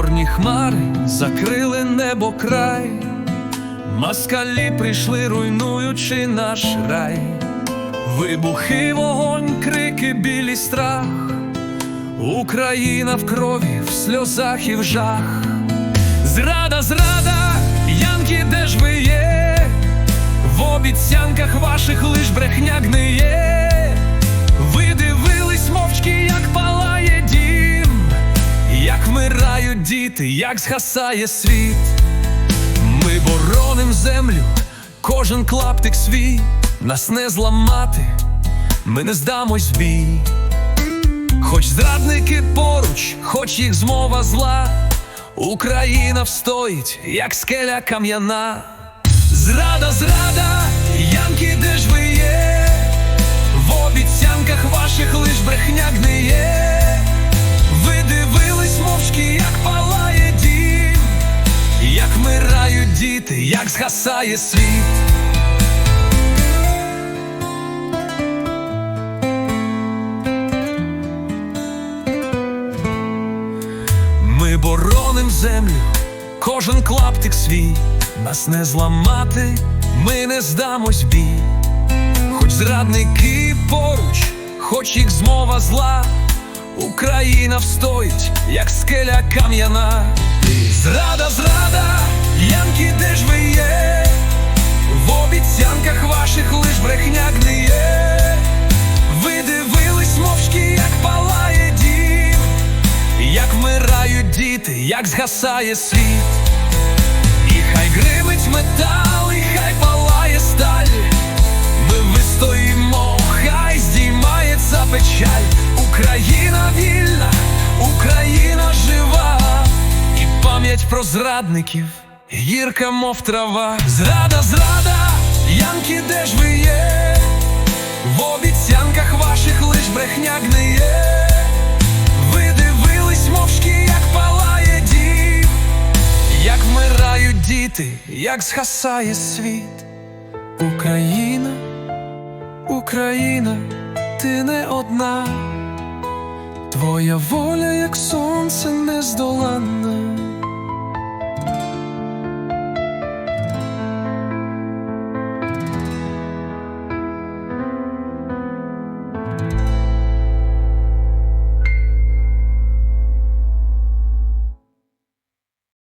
Чорні хмари закрили небо край, москалі прийшли, руйнуючи наш рай, вибухи, вогонь, крики, білі страх, Україна в крові, в сльозах і в жах. Зрада, зрада, Янки, де ж ви є? В обіцянках ваших лиш брехня діти, як згасає світ. Ми бороним землю, кожен клаптик свій, нас не зламати, ми не здамось бій. Хоч зрадники поруч, хоч їх змова зла, Україна встоїть, як скеля кам'яна. Зрада, зрада, Янки, вмирають як згасає світ. Ми бороним землю, кожен клаптик свій, нас не зламати, ми не здамось бій. Хоч зрадники поруч, хоч їх змова зла, Україна встоїть, як скеля кам'яна. Зрада, зрада, вмирають діти, як згасає світ. І хай гримить метал, і хай палає сталь. Ми вистоїмо, хай здіймається печаль. Україна вільна, Україна жива, і пам'ять про зрадників, гірка, мов трава. Зрада, зрада, Янки, де ж ви є? В обіцянках ваших лиш брехня гниє. Вмирають як згасає світ. Україна, Україна, ти не одна, твоя воля, як сонце нездоланна.